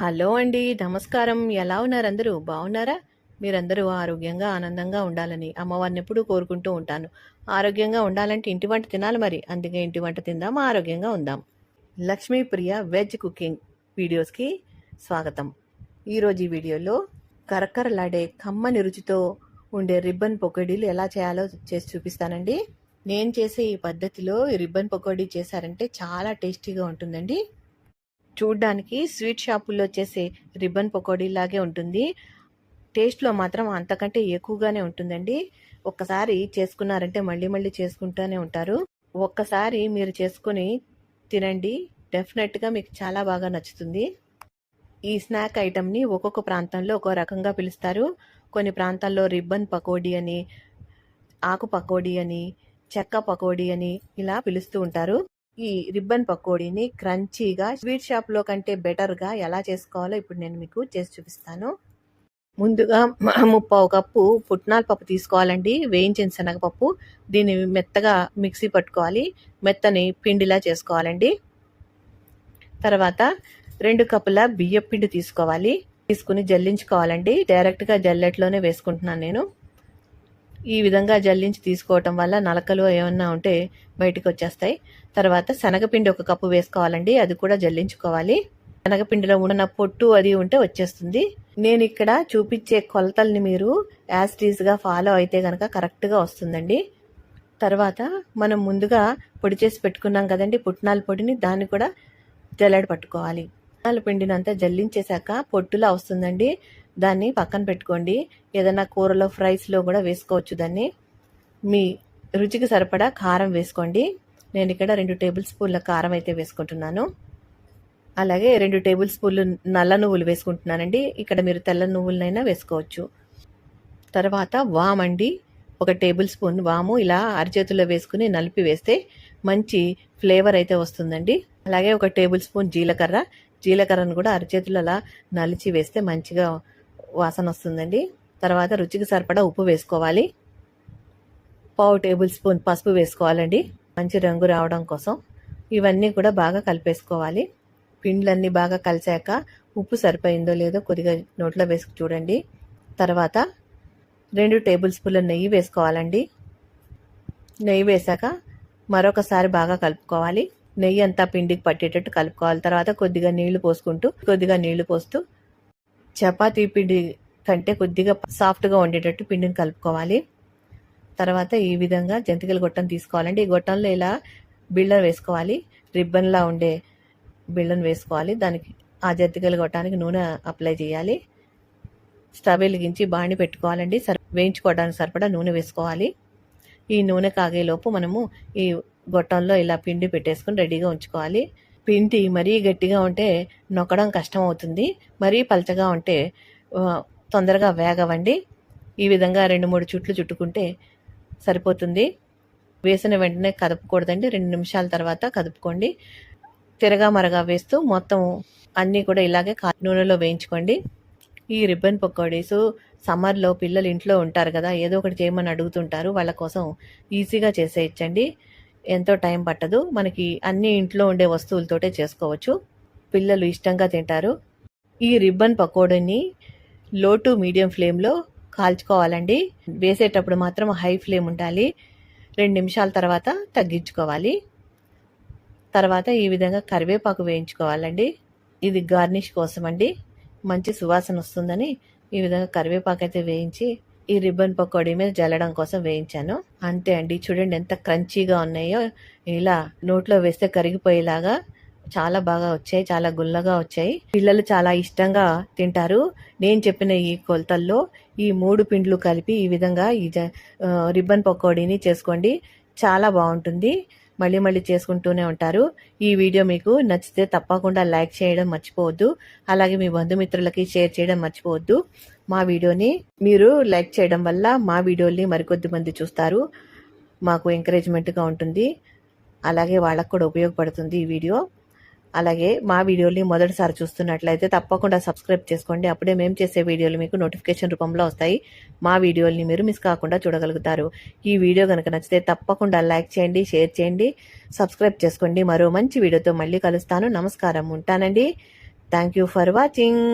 Hello అండి నమస్కారం. ఎలా ఉన్నారు అందరూ? బాగున్నారా మీరందరూ ఆరోగ్యంగా ఆనందంగా ఉండాలని అమ్మవారిని ఎప్పుడూ కోరుకుంటూ ఉంటాను. ఆరోగ్యంగా ఉండాలంటే ఇంటి వంట తినాలి మరి. అందుకే ఇంటి వంట తిందాం ఆరోగ్యంగా ఉందాం. లక్ష్మీప్రియ వెజ్ కుకింగ్ వీడియోస్కి స్వాగతం. ఈరోజు ఈ వీడియోలో కరకరలాడే కమ్మని రుచితో ఉండే రిబ్బన్ పకోడీలు ఎలా చేయాలో చేసి చూపిస్తానండి. నేను చేసే ఈ పద్ధతిలో ఈ రిబ్బన్ పకోడీ చేశారంటే చాలా టేస్టీగా ఉంటుందండి. చూడ్డానికి స్వీట్ షాపుల్లో చేసే రిబ్బన్ పకోడీ లాగే ఉంటుంది. టేస్ట్లో మాత్రం అంతకంటే ఎక్కువగానే ఉంటుందండి. ఒక్కసారి చేసుకున్నారంటే మళ్ళీ మళ్ళీ చేసుకుంటూనే ఉంటారు. ఒక్కసారి మీరు చేసుకుని తినండి. డెఫినెట్గా మీకు చాలా బాగా నచ్చుతుంది. ఈ స్నాక్ ఐటమ్ని ఒక్కొక్క ప్రాంతంలో ఒక్కో రకంగా పిలుస్తారు. కొన్ని ప్రాంతాల్లో రిబ్బన్ పకోడీ అని ఆకు పకోడీ అని చెక్క పకోడీ అని ఇలా పిలుస్తూ ఉంటారు. ఈ రిబ్బన్ పకోడీని క్రంచీగా స్వీట్ షాప్లో కంటే బెటర్గా ఎలా చేసుకోవాలో ఇప్పుడు నేను మీకు చేసి చూపిస్తాను. ముందుగా ముప్పావు కప్పు పుట్నాల పప్పు తీసుకోవాలండి. వేయించిన శనగపప్పు. దీన్ని మెత్తగా మిక్సీ పట్టుకోవాలి. మెత్తని పిండిలా చేసుకోవాలండి. తర్వాత రెండు కప్పుల బియ్యపిండి తీసుకోవాలి. తీసుకుని జల్లించుకోవాలండి. డైరెక్ట్గా జల్లెట్లోనే వేసుకుంటున్నాను నేను. ఈ విధంగా జల్లించి తీసుకోవటం వల్ల నలకలు ఏమన్నా ఉంటే బయటకు వచ్చేస్తాయి తర్వాత శనగపిండి ఒక కప్పు వేసుకోవాలండి. అది కూడా జల్లించుకోవాలి. శనగపిండిలో ఉన్న పొట్టు అది ఉంటే వచ్చేస్తుంది. నేను ఇక్కడ చూపించే కొలతల్ని మీరు యాజ్గా ఫాలో అయితే కనుక కరెక్ట్గా వస్తుందండి. తర్వాత మనం ముందుగా పొడి చేసి పెట్టుకున్నాం కదండి పుట్నాల పొడిని దాన్ని కూడా జల్లెడ పట్టుకోవాలి. పుట్నాల పిండినంతా జల్లించేశాక పొట్టులా వస్తుందండి. దాన్ని పక్కన పెట్టుకోండి. ఏదైనా కూరలో ఫ్రైస్లో కూడా వేసుకోవచ్చు దాన్ని. మీ రుచికి సరిపడా కారం వేసుకోండి. నేను ఇక్కడ రెండు టేబుల్ స్పూన్ల కారం అయితే వేసుకుంటున్నాను. అలాగే రెండు టేబుల్ స్పూన్లు నల్ల నువ్వులు వేసుకుంటున్నానండి. ఇక్కడ మీరు తెల్ల నువ్వులనైనా వేసుకోవచ్చు. తర్వాత వామ్ అండి. ఒక టేబుల్ స్పూన్ వాము ఇలా అరిచేతుల్లో వేసుకుని నలిపి వేస్తే మంచి ఫ్లేవర్ అయితే వస్తుందండి. అలాగే ఒక టేబుల్ స్పూన్ జీలకర్ర. జీలకర్రను కూడా అరచేతులు అలా నలిచి వేస్తే మంచిగా వాసన వస్తుందండి. తర్వాత రుచికి సరిపడా ఉప్పు వేసుకోవాలి. పావు టేబుల్ స్పూన్ పసుపు వేసుకోవాలండి. మంచి రంగు రావడం కోసం ఇవన్నీ కూడా బాగా కలిపేసుకోవాలి. పిండ్లన్నీ బాగా కలిసాక ఉప్పు సరిపోయిందో లేదో కొద్దిగా నోట్లో వేసుకు చూడండి. తర్వాత రెండు టేబుల్ స్పూన్ల నెయ్యి వేసుకోవాలండి. నెయ్యి వేసాక మరొకసారి బాగా కలుపుకోవాలి. నెయ్యి అంతా పిండికి పట్టేటట్టు కలుపుకోవాలి. తర్వాత కొద్దిగా నీళ్ళు పోసుకుంటూ కొద్దిగా నీళ్ళు పోస్తూ చపాతీ పిండి కంటే కొద్దిగా సాఫ్ట్గా ఉండేటట్టు పిండిని కలుపుకోవాలి. తర్వాత ఈ విధంగా జంతికల గొట్టం తీసుకోవాలండి. ఈ గొట్టంలో ఇలా బిళ్ళను వేసుకోవాలి. రిబ్బన్లా ఉండే బిళ్ళను వేసుకోవాలి. దానికి ఆ జంతికల గొట్టానికి నూనె అప్లై చేయాలి. స్టవ్ వెలిగించి బాణి పెట్టుకోవాలండి. సర్ వేయించుకోవడానికి సరిపడా నూనె వేసుకోవాలి. ఈ నూనె కాగేలోపు మనము ఈ గొట్టంలో ఇలా పిండి పెట్టేసుకుని రెడీగా ఉంచుకోవాలి. పిండి మరీ గట్టిగా ఉంటే నొక్కడం కష్టం అవుతుంది మరీ పలచగా ఉంటే తొందరగా వేగవండి. ఈ విధంగా రెండు మూడు చుట్లు చుట్టుకుంటే సరిపోతుంది. వేసిన వెంటనే కదపకూడదండి. రెండు నిమిషాల తర్వాత కదుపుకోండి. తిరగా మరగా వేస్తూ మొత్తం అన్నీ కూడా ఇలాగే కా- నూనెలో వేయించుకోండి. ఈ రిబ్బన్ పకోడీస్ సమ్మర్లో పిల్లలు ఇంట్లో ఉంటారు కదా ఏదో ఒకటి చేయమని అడుగుతుంటారు. వాళ్ళ కోసం ఈజీగా చేసేయచ్చండి. ఎంతో టైం పట్టదు. మనకి అన్ని ఇంట్లో ఉండే వస్తువులతోటే చేసుకోవచ్చు. పిల్లలు ఇష్టంగా తింటారు. ఈ రిబ్బన్ పకోడీని లో టు మీడియం ఫ్లేమ్లో కాల్చుకోవాలండి. వేసేటప్పుడు మాత్రం హై ఫ్లేమ్ ఉండాలి. రెండు నిమిషాల తర్వాత తగ్గించుకోవాలి. తర్వాత ఈ విధంగా కరివేపాకు వేయించుకోవాలండి. ఇది గార్నిష్ కోసం అండి మంచి సువాసన వస్తుందని ఈ విధంగా కరివేపాకు అయితే వేయించి ఈ రిబ్బన్ పకోడీ మీద జల్లడం కోసం వేయించాను. అంతే అండి. చూడండి ఎంత క్రంచీగా ఉన్నాయో. ఇలా నోట్లో వేస్తే కరిగిపోయేలాగా చాలా బాగా వచ్చాయి. చాలా గుల్లగా వచ్చాయి. పిల్లలు చాలా ఇష్టంగా తింటారు. నేను చెప్పిన ఈ కొలతల్లో ఈ మూడు పిండ్లు కలిపి ఈ విధంగా ఈ జ- రిబ్బన్ పకోడీని చేసుకోండి. చాలా బాగుంటుంది. మళ్ళీ మళ్ళీ చేసుకుంటూనే ఉంటారు. ఈ వీడియో మీకు నచ్చితే తప్పకుండా లైక్ చేయడం మర్చిపోవద్దు. అలాగే మీ బంధుమిత్రులకి షేర్ చేయడం మర్చిపోవద్దు. మా వీడియోని మీరు లైక్ చేయడం వల్ల మా వీడియోని మరికొద్ది మంది చూస్తారు. మాకు ఎంకరేజ్మెంట్గా ఉంటుంది. అలాగే వాళ్ళకు కూడా ఉపయోగపడుతుంది ఈ వీడియో. అలాగే మా వీడియోని మొదటిసారి చూస్తున్నట్లయితే తప్పకుండా సబ్స్క్రైబ్ చేసుకోండి. అప్పుడే మేము చేసే వీడియోలు మీకు నోటిఫికేషన్ రూపంలో వస్తాయి. మా వీడియోల్ని మీరు మిస్ కాకుండా చూడగలుగుతారు. ఈ వీడియో కనుక నచ్చితే తప్పకుండా లైక్ చేయండి షేర్ చేయండి సబ్స్క్రైబ్ చేసుకోండి. మరో మంచి వీడియోతో మళ్ళీ కలుస్తాను. నమస్కారం. ఉంటానండి. Thank you for watching.